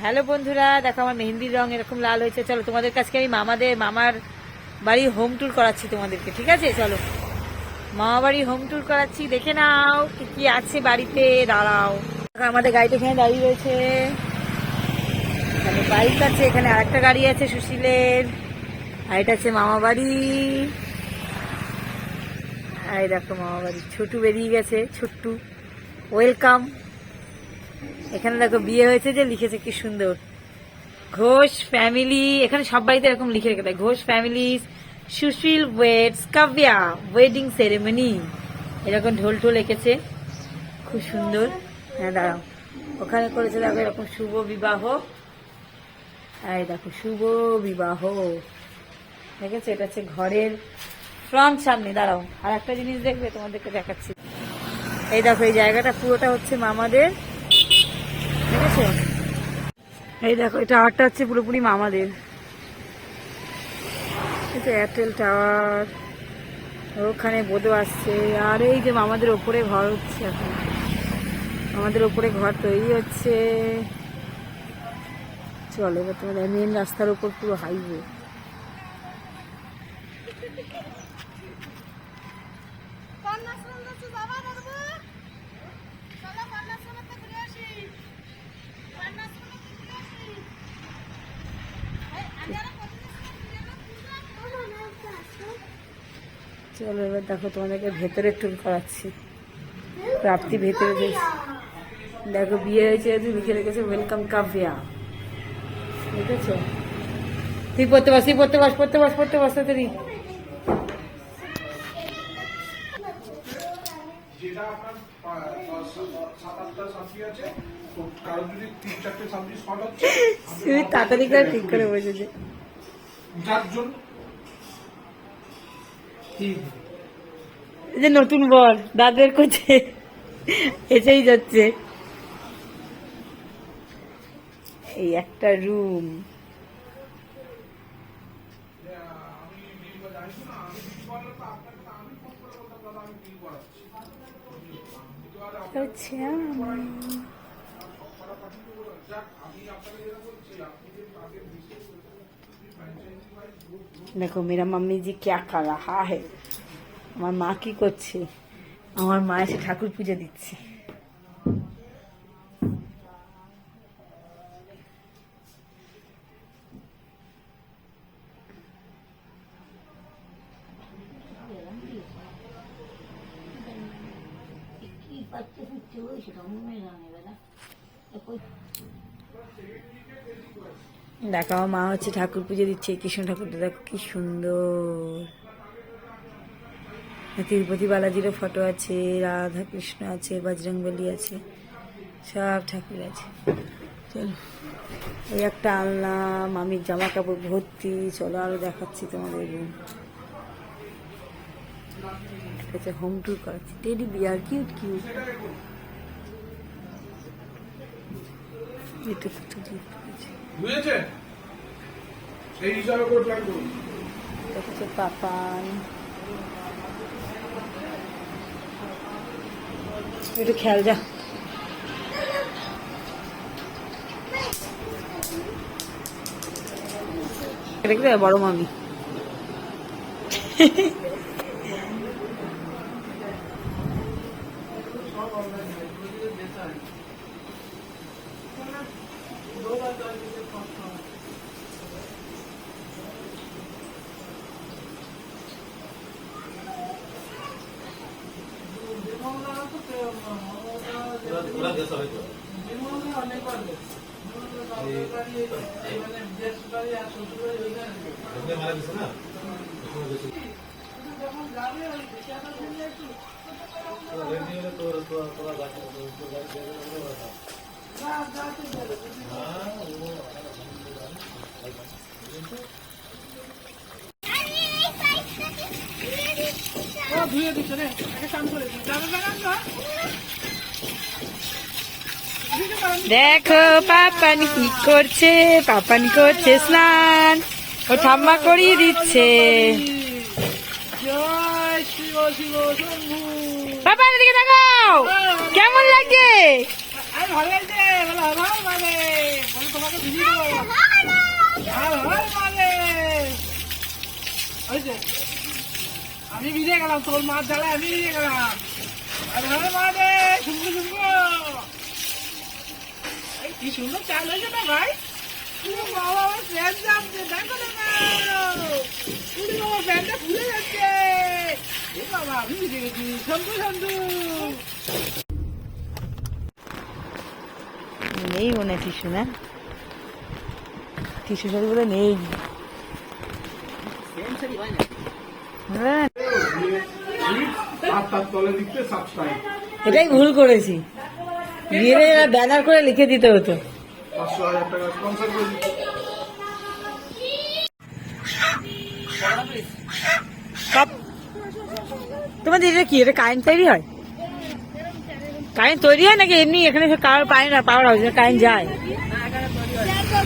Hello বন্ধুরা, দেখো আমার মেহেন্দির রং এরকম লাল হয়েছে। চলো, তোমাদের কাছকে আমি মামাদের, মামার বাড়ি হোম ট্যুর করাচ্ছি তোমাদেরকে, ঠিক আছে? চলো। মামা বাড়ির হোম ট্যুর করাচ্ছি, দেখে নাও কি আছে বাড়িতে। দাঁড়াও। আমাদের গাড়িটা এখানে দাঁড়িয়ে রয়েছে। বাইক আছে, এখানে আরেকটা গাড়ি আছে সুশীলের। আর এটা আছে মামা বাড়ি। আর দেখো মামা বাড়ি। ছোটু বেরিয়ে গেছে, ছোট্টু। ওয়েলকাম এখানে দেখো বিয়ে হয়েছে যে লিখেছে কি সুন্দর। ঘোষ ফ্যামিলি এখানে সব বাড়িতে এরকম লিখে রেখে দেয়। Ghosh family Sushil weds Kavya wedding ceremony এরকম ঢোল ঢোল এঁকেছে। খুব সুন্দর। হ্যাঁ দাঁড়াও। ওখানে করেছে দেখো এরকম শুভ বিবাহ। এই দেখো, শুভ বিবাহ। দেখেছ এটা হচ্ছে ঘরের ফ্রন্ট সামনে। দাঁড়াও আর একটা জিনিস দেখবে, তোমাদেরকে দেখাচ্ছি। এই দেখো, এই জায়গাটা পুরোটা হচ্ছে মামাদের। দেখেছ এই দেখো, এটা টাওয়ারটা হচ্ছে পুরোপুরি মামাদের। এটা এয়ারটেল টাওয়ার ওখানে বোধ আসছে। আর এই যে মামাদের ওপরে ঘর হচ্ছে এখন। আমাদের ওপরে ঘর তৈরি হচ্ছে। চলো, এবার তোমাদের মেন রাস্তার উপর পুরো হাইওয়ে চলো এবার দেখো তোমাদেরকে ভেতরে টুর করাচ্ছি। প্রাপ্তি ভেতরে গেছে দেখো বিয়ে হয়েছে তুই লিখে রেখেছে ওয়েলকাম কাভিয়া তুই পড়তে পাস তুই পড়তে পাস পড়তে পাস পড়তে পাস তাড়াতাড়ি। যেটা আপনার পা- দশ সাত আটটা সাবজি আছে তো কারও যদি তিন চারটে সাবজি শর্ট হচ্ছে তুই তাড়াতাড়ি করে ঠিক করে বসেছে যার জন্য যে নতুন বর দাঁত বের করছে এসেই যাচ্ছে। এই একটা রুম আচ্ছা দেখো, মেরা মাম্মি জি ক্যা কর রাহা है আমার মা কি করছে? আমার মা এসে ঠাকুর পুজো দিচ্ছে। দেখো মা হচ্ছে ঠাকুর পুজো দিচ্ছে, কৃষ্ণ ঠাকুরটা দেখো কি সুন্দর। তিরুপতি বালাজিরও ফটো আছে, রাধা কৃষ্ণ আছে বজরংবলী আছে, সব ঠাকুর আছে। চলো, এই একটা আলনা মামির জামা কাপড় ভর্তি, চলো আরও দেখাচ্ছি তোমাদের রুম হোম ট্যুর করাচ্ছি। টেডি বিয়ার কিউট কিউট এটা কত gift করেছে। বুঝেছে? সেই হিসাবে করে প্ল্যান করুন। পাপান একটু খেয়াল যা। দেখবে বড় মামি? কি করছে পাপানি করছে স্নান ও ঠাম্মা করিয়ে দিচ্ছে শিব শিব শম্ভু পাপা এদিকে দেখাও কেমন লাগছে করছে ভালো লাগছে ভালো ভালো মানে বলো। তোমার তোমাকে ভিজিয়ে দেবো। আর হয় মানে ওই আমি ভিজে গেলাম তোর মাছ জ্বালায় আমি ভিজে গেলাম। আর হয় মানে শুনব শুনব। কি সুন্দর চাল হয়েছে না ভাই? পুরো বাবা আমার প্যান্ট যাচ্ছে দেখো না বাবা প্যান্টটা ফুলে যাচ্ছে। বাবা আমি ভিজে গেছি শম্ভু শম্ভু নেই মনে হয় টিস্যু না? টিস্যু শাড়ি বলে নেই। হ্যাঁ, এটাই ভুল করেছি। গিয়ে ব্যানার করে লিখে দিতে হতো। তোমাদের এটা কি, এটা কারেন্ট তৈরি হয়? কারেন্ট তৈরি হয় নাকি এমনি এখানে কার পায় না পাওয়ার হাউস কারেন্ট যায়?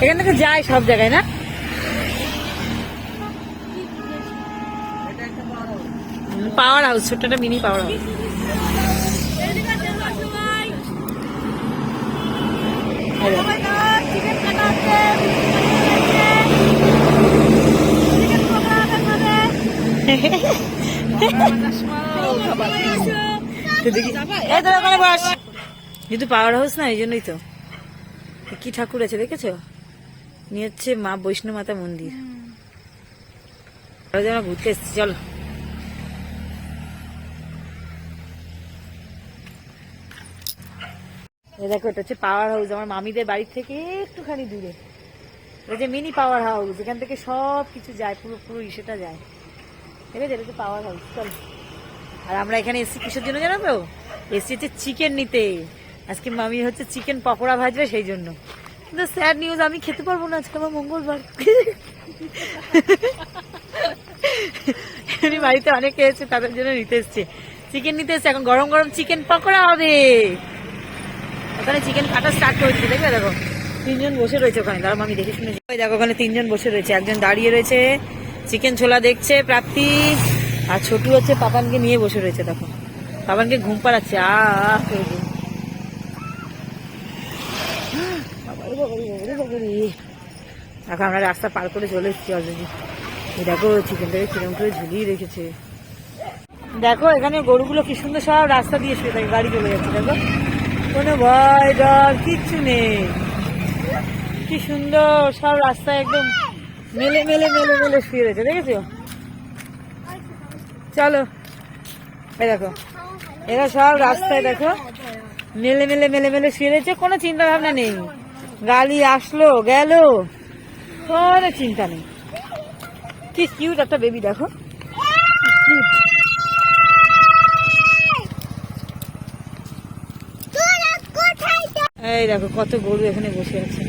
এখান থেকে যায় সব জায়গায়, না? পাওয়ার হাউস ছোট্ট একটা মিনি পাওয়ার হাউস দেখি এই তো ওখানে পাওয়ার হাউস না, এই জন্যই তো। কি ঠাকুর আছে নিয়ে হচ্ছে মা বৈষ্ণব মাতা মন্দির। ঘুরতে এসছি, চলো। দেখো, এটা হচ্ছে পাওয়ার হাউস। আমার মামিদের বাড়ির থেকে একটুখানি দূরে। এটা যে মিনি পাওয়ার হাউস, এখান থেকে সব কিছু যায় পুরো পুরো ইসেটা যায়। ঠিক এটা হচ্ছে পাওয়ার হাউস আর আমরা এখানে এসছি কিসের জন্য জানো তো? এসছি হচ্ছে চিকেন নিতে। আজকে মামি হচ্ছে চিকেন পকোড়া ভাজবে সেই জন্য। কিন্তু স্যাড নিউজ আমি খেতে পারব না আজকে, আমার মঙ্গলবার। বাড়িতে অনেকে এসছে, তাদের জন্য নিতে এসছে। চিকেন নিতে এসছে, এখন গরম গরম চিকেন পকোড়া হবে। ওখানে চিকেন কাটা স্টার্ট করেছে, দেখবে দেখো? তিনজন বসে রয়েছে ওখানে। দাঁড়াও আমি দেখে শুনে। দেখো, ওখানে তিনজন বসে রয়েছে। একজন দাঁড়িয়ে রয়েছে। চিকেন ছোলা দেখছে প্রাপ্তি। আর ছোটু হচ্ছে পাপানকে নিয়ে বসে রয়েছে, দেখো। পাপানকে ঘুম পাড়াচ্ছে, আ। দেখো, আমরা রাস্তা পার করে চলে এসেছি অলরেডি দেখো, চিকেনটাকে কিরম করে ঝুলিয়ে রেখেছে। দেখো, এখানে গরুগুলো কি সুন্দর সব রাস্তা দিয়ে শুয়ে থাকে, গাড়ি চলে যাচ্ছে, দেখো। কোনো ভয় ডর কিচ্ছু নেই। কি সুন্দর সব রাস্তায় একদম মেলে মেলে মেলে মেলে শুয়ে রয়েছে, দেখেছ? চলো। এই দেখো, এরা সব রাস্তায় দেখো, মেলে মেলে মেলে মেলে শুয়ে রয়েছে, কোনো চিন্তা ভাবনা নেই। গালি আসলো, গেল। কোনো চিন্তা নেই। কি কিউট একটা বেবি দেখো. এই দেখো, কত গরু এখানে বসে আছে।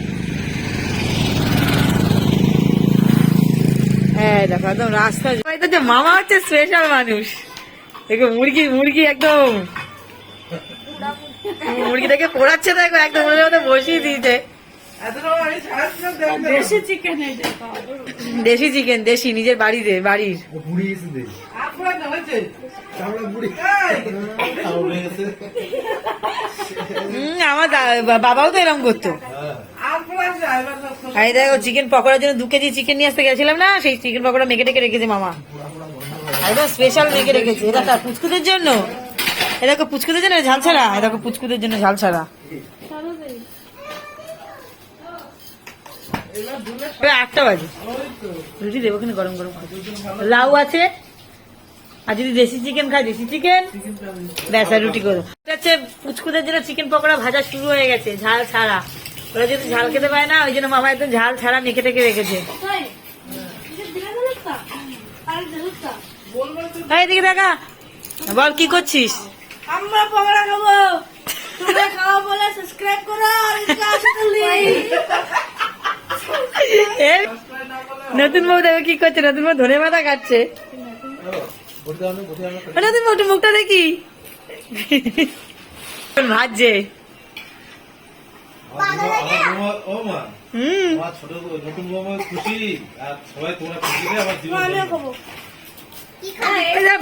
এই দেখো একদম রাস্তা যে মামা হচ্ছে স্পেশাল মানুষ। দেখো মুরগি মুরগি একদম মুরগিটাকে পোড়াচ্ছে দেখো একদম মনে মতো বসিয়ে দিয়েছে। দেশি চিকেন দেশি চিকেন দেশি নিজের বাড়িতে বাড়ির। আমার বাবাও তো এরকম করতো। আমি দেখো চিকেন পকোড়ার জন্য দু কেজি চিকেন নিয়ে আসতে গেছিলাম না? সেই চিকেন পকোড়া মেখে টেকে রেখেছে মামা। একদম স্পেশাল মেখে রেখেছে। এটা কার পুচকুদের জন্য। এ দেখো পুচকুদের জন্য ঝাল ছাড়া এ দেখো পুচকুদের জন্য ঝাল ছাড়া আটটা বাজে। রুটি দেবো গরম গরম লাউ আছে। আর যদি দেশি চিকেন দেশি চিকেন রুটি করো পুচকুদের জন্য চিকেন পকোড়া ভাজা শুরু হয়ে গেছে ঝাল ছাড়া ওরা যদি ঝাল খেতে পায় না ওই জন্য মামা একদম ঝাল ছাড়া মেখে টেকে রেখেছে। এই দিকে দেখা। বল কি করছিস? আমরা পকোড়া খাব। তোমরা খাওয়া বলে সাবস্ক্রাইব করো আর এটা আসলে এ, নতুন বউ দেখো কি করছে নতুন বউ ধনে হবে ও, নতুন বউটা মুখটা দেখি। ভাজছে।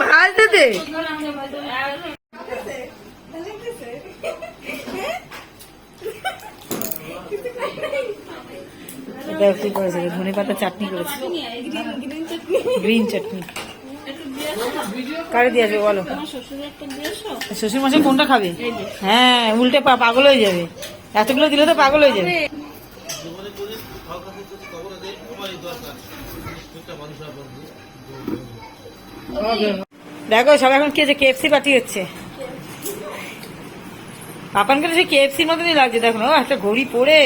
ভাজতে দে দেখো কি করেছে ধনে পাতা চাটনি করেছে। Green chutney. কারে দিয়ে আসবে বলো শ্বশুর মশাই কোনটা খাবে? হ্যাঁ উল্টে পা পাগল হয়ে যাবে। এতগুলো দিলে তো পাগল হয়ে যাবে। দেখো সব এখন কি হচ্ছে কেএফসি পার্টি হচ্ছে। পাপানকে তো সেই কেএফসির মতনই লাগছে দেখো একটা ঘড়ি পরে।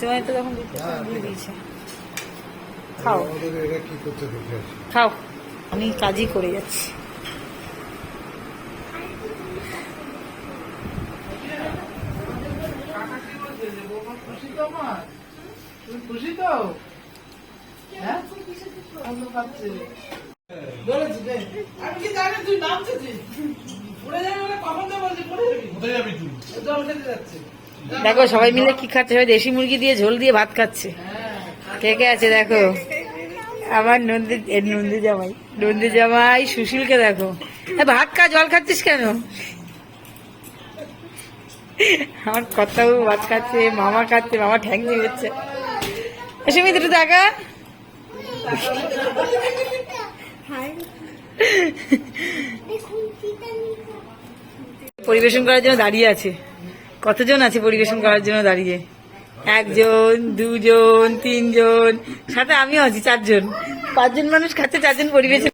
তোমায় তো তখন দিয়েছে। খাও। খাও। আমি কাজই করে যাচ্ছি খুশি তো আমার তুমি খুশি তো? হ্যাঁ? আনন্দ পাচ্ছে বলেছি রে। আমি কি জানি তুই নামছিস? পড়ে যাবে বলে কখন তো বলছি? পড়ে যাবি? কোথায় যাবি তুই? জল খেতে যাচ্ছে। দেখো সবাই মিলে কি খাচ্ছে? সবাই দেশি মুরগি দিয়ে ঝোল দিয়ে ভাত খাচ্ছে। কে কে আছে দেখো? আমার নন্দী নন্দী জামাই। নন্দী জামাই সুশীলকে দেখো। এ, ভাত খা জল খাচ্ছিস কেন? আমার কর্তাবু ভাত খাচ্ছে মামা খাচ্ছে মামা ঠ্যাং দিয়ে হচ্ছে সুমিত একটু দেখা। পরিবেশন করার জন্য দাঁড়িয়ে আছে। কতজন আছে পরিবেশন করার জন্য দাঁড়িয়ে? একজন দুজন তিনজন সাথে আমিও আছি চারজন। পাঁচজন মানুষ খাচ্ছে চারজন পরিবেশন